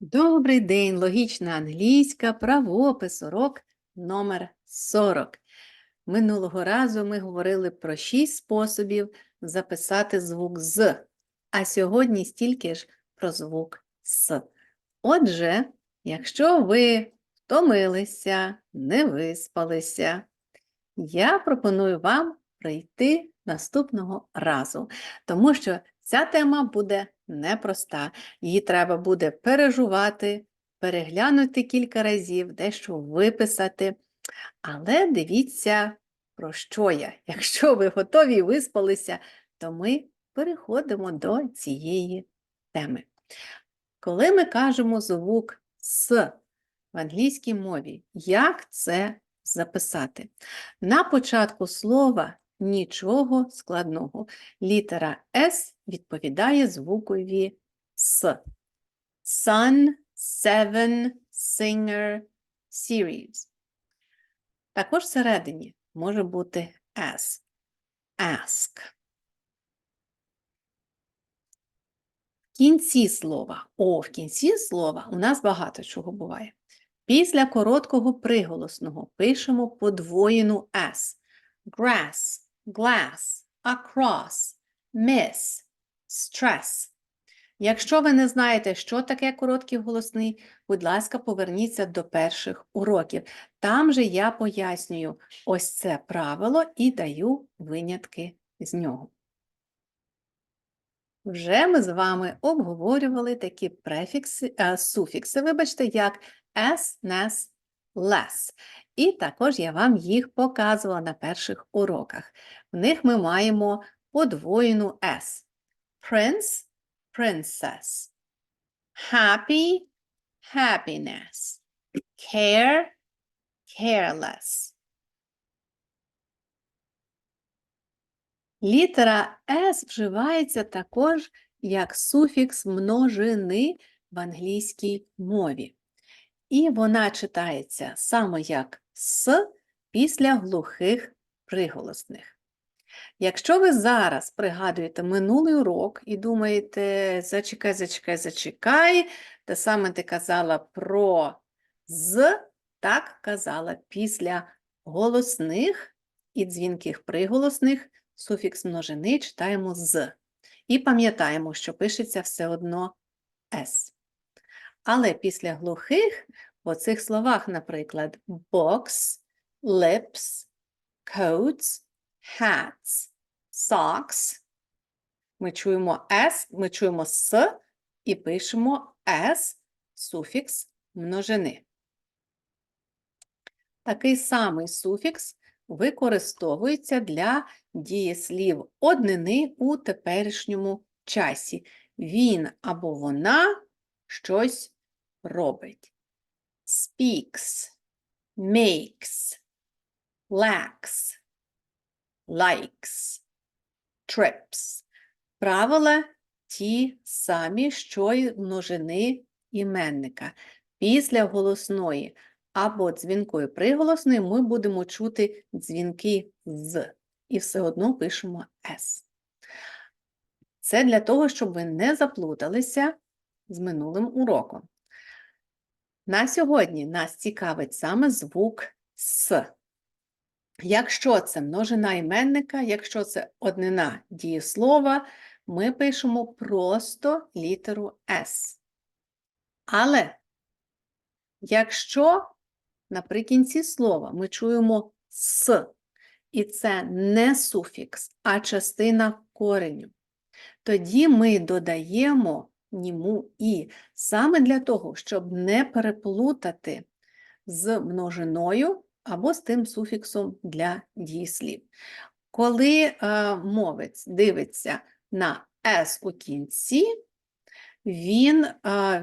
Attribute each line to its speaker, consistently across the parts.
Speaker 1: Добрий день, логічна англійська, правопис, урок номер 40. Минулого разу ми говорили про 6 способів записати звук з, а сьогодні стільки ж про звук с. Отже, якщо ви втомилися, не виспалися, я пропоную вам прийти наступного разу, тому що ця тема буде непроста. Її треба буде пережувати, переглянути кілька разів, дещо виписати. Але дивіться, про що я. Якщо ви готові і виспалися, то ми переходимо до цієї теми. Коли ми кажемо звук С в англійській мові, як це записати? На початку слова нічого складного. Літера С відповідає звукові С. Sun, seven, singer, series. Також всередині може бути S. Ask. В кінці слова. О, в кінці слова у нас багато чого буває. Після короткого приголосного пишемо подвоєну S. Grass, glass, across, miss, stress. Якщо ви не знаєте, що таке короткий голосний, будь ласка, поверніться до перших уроків. Там же я пояснюю ось це правило і даю винятки з нього. Вже ми з вами обговорювали такі префікси, суфікси, вибачте, як s, nes, less. І також я вам їх показувала на перших уроках. В них ми маємо подвоєну S. Prince – princess. Happy – happiness. Care – careless. Літера S вживається також як суфікс множини в англійській мові. І вона читається саме як С після глухих приголосних. Якщо ви зараз пригадуєте минулий урок і думаєте, зачекай, зачекай, зачекай, те саме ти казала про з, так казала після голосних і дзвінких приголосних суфікс множини читаємо з. І пам'ятаємо, що пишеться все одно С. Але після глухих в оцих словах, наприклад, box, lips, coats, hats, socks. Ми чуємо S, ми чуємо С і пишемо S суфікс множини. Такий самий суфікс використовується для дієслів однини у теперішньому часі. Він або вона щось робить. Speaks, makes, lacks, likes, trips. Правила ті самі, що й множини іменника. Після голосної або дзвінкої приголосної ми будемо чути дзвінки з, і все одно пишемо С. Це для того, щоб ви не заплуталися з минулим уроком. На сьогодні нас цікавить саме звук С. Якщо це множина іменника, якщо це однина дієслова, ми пишемо просто літеру С. Але якщо наприкінці слова ми чуємо С, і це не суфікс, а частина кореню, тоді ми додаємо німу і саме для того, щоб не переплутати з множиною або з тим суфіксом для дієслів. Коли е, мовець дивиться на С у кінці, він е,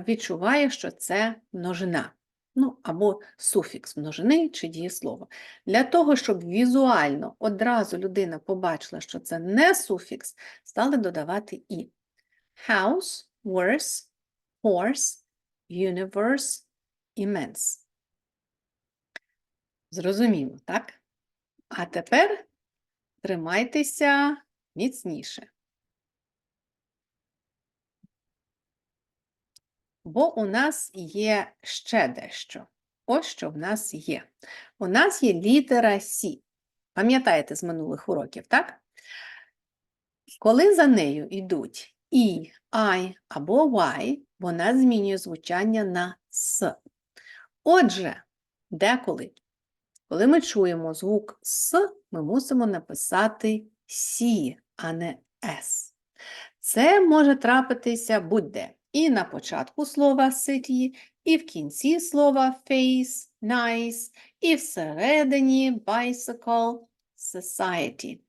Speaker 1: відчуває, що це множина. Ну, або суфікс множини чи дієслово. Для того, щоб візуально одразу людина побачила, що це не суфікс, стали додавати і. House, worse, horse, universe, immense. Зрозуміло, так? А тепер тримайтеся міцніше. бо у нас є ще дещо. Ось що в нас є. У нас є літера Сі. Пам'ятаєте з минулих уроків, так? Коли за нею йдуть І, I або Y, вона змінює звучання на С. Отже, деколи, коли ми чуємо звук С, ми мусимо написати Сі, а не С. Це може трапитися будь-де. І на початку слова city, і в кінці слова face, nice, і всередині bicycle, society.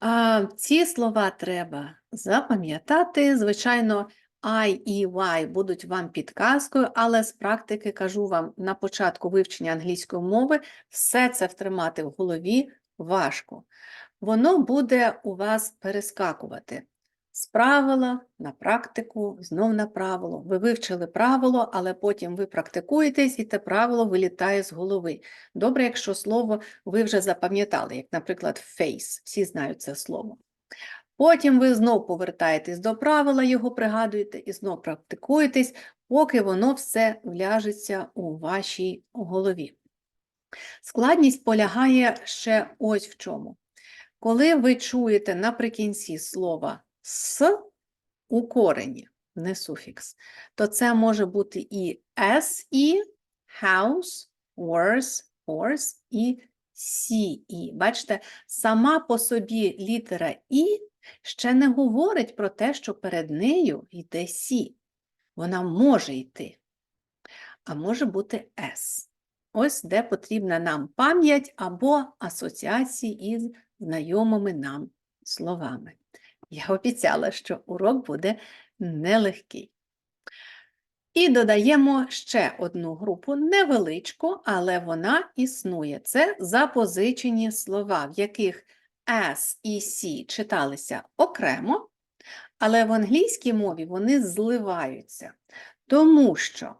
Speaker 1: А, ці слова треба запам'ятати. Звичайно, I і Y будуть вам підказкою, але з практики кажу вам на початку вивчення англійської мови все це втримати в голові важко. Воно буде у вас перескакувати з правила на практику, знов на правило. Ви вивчили правило, але потім ви практикуєтесь, і те правило вилітає з голови. Добре, якщо слово ви вже запам'ятали, як, наприклад, face, всі знають це слово. Потім ви знов повертаєтесь до правила, його пригадуєте і знов практикуєтесь, поки воно все вляжеться у вашій голові. Складність полягає ще ось в чому. Коли ви чуєте наприкінці слова с у корені, не суфікс, то це може бути і SE, house, worse, horse і CE. Бачите, сама по собі літера І ще не говорить про те, що перед нею йде Сі. Вона може йти, а може бути С. Ось де потрібна нам пам'ять або асоціації із знайомими нам словами. Я обіцяла, що урок буде нелегкий. І додаємо ще одну групу, невеличку, але вона існує. Це запозичені слова, в яких S і C читалися окремо, але в англійській мові вони зливаються, тому що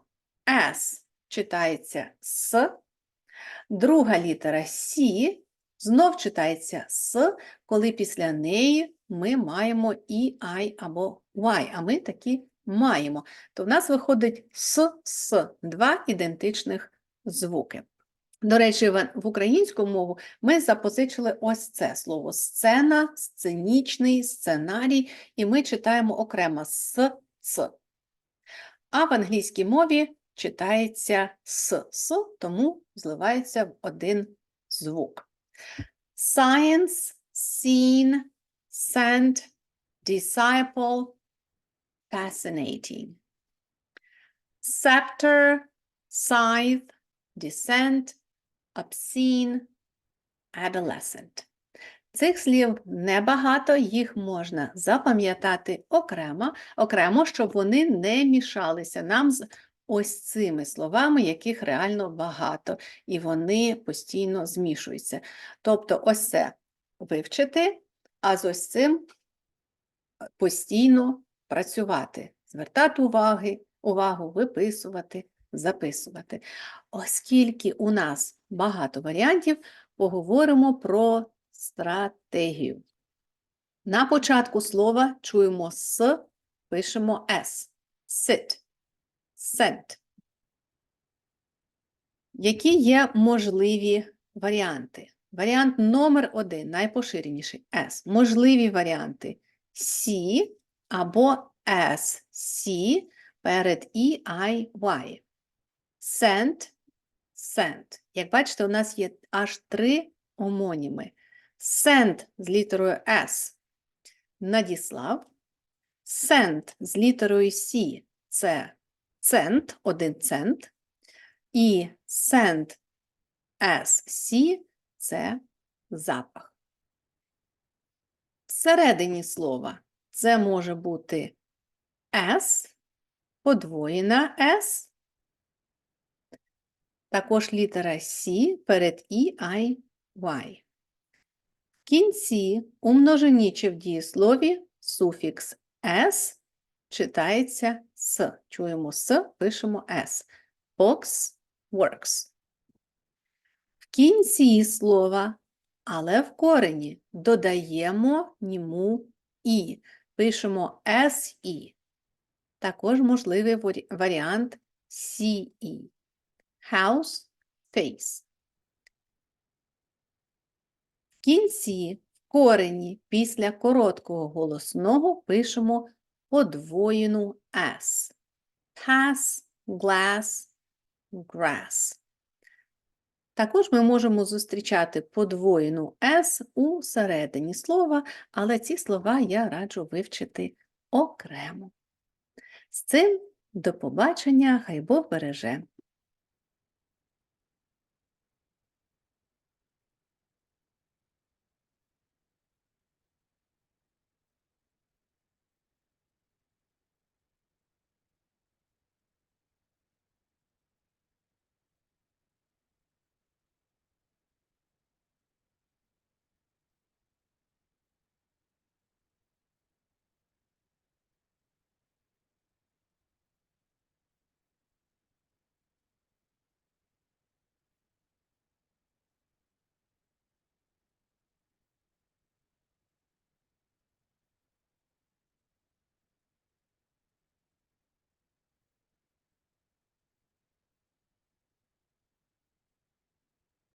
Speaker 1: S читається С, друга літера C знов читається С, коли після неї ми маємо і I або Y, а ми такі маємо. То в нас виходить С, С, два ідентичних звуки. До речі, в українську мову ми запозичили ось це слово сцена, сценічний, сценарій, і ми читаємо окремо с, ц. А в англійській мові читається с, с, тому зливається в один звук. Science, scene, sent, disciple, fascinating. Scepter, scythe, descent, obscene, adolescent. Цих слів небагато, їх можна запам'ятати окремо, окремо, щоб вони не мішалися нам з ось цими словами, яких реально багато, і вони постійно змішуються. Тобто, ось це вивчити, а з ось цим постійно працювати, звертати уваги, увагу, виписувати, записувати. Оскільки у нас багато варіантів, поговоримо про стратегію. На початку слова чуємо С, пишемо С. Sit, sent. Які є можливі варіанти? Варіант номер один, найпоширеніший S. Можливі варіанти C або S, C перед E, I, Y. Sent, sent. Як бачите, у нас є аж три омоніми. Sent з літерою S надіслав. Sent з літерою C це цент, один цент. І sent SC це запах. Всередині слова це може бути S, подвоєна S, також літера C перед І, I, Y. В кінці у множині чи в дієслові суфікс S читається С. Чуємо С, пишемо S. Box works. Кінці слова, але в корені додаємо німу І. Пишемо SI. також можливий варі- варіант CE. House, face. В кінці, в корені, після короткого голосного пишемо подвоєну S. Pass, glass, grass. Також ми можемо зустрічати подвоєну С у середині слова, але ці слова я раджу вивчити окремо. З цим до побачення, хай Бог береже.